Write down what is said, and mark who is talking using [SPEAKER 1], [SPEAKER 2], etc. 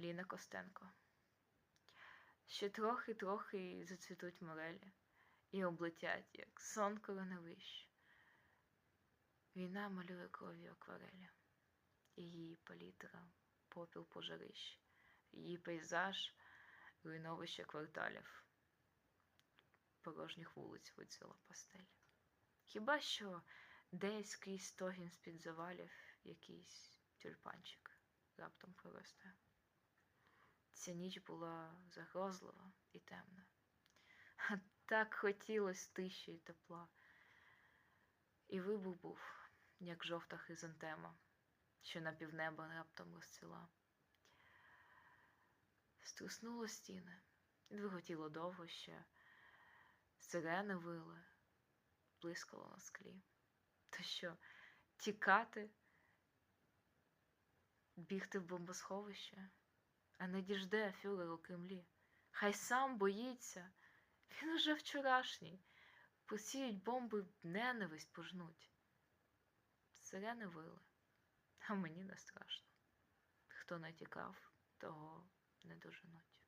[SPEAKER 1] Ліна Костенко. Ще трохи-трохи зацвітуть морелі і облетять, як сон коронавищ. Війна малює кров'ю акварелі, її палітра попіл пожарищ, її пейзаж руйновище кварталів, порожніх вулиць видзила пастель. Хіба що десь крізь стогін з-під завалів якийсь тюльпанчик раптом проросте. Ця ніч була загрозлива і темна. А так хотілось тиші й тепла. І вибух був, як жовта хризантема, що на півнеба раптом розцвіла. Струснуло стіни, двиготіло довго ще, сирени вили, блискало на склі. То що, тікати, бігти в бомбосховище, а не діжде фюреру Кремлі. Хай сам боїться, він уже вчорашній. Посіють бомби, ненависть пожнуть. Сирени вили, а мені не страшно. Хто не тікав, того не доженуть.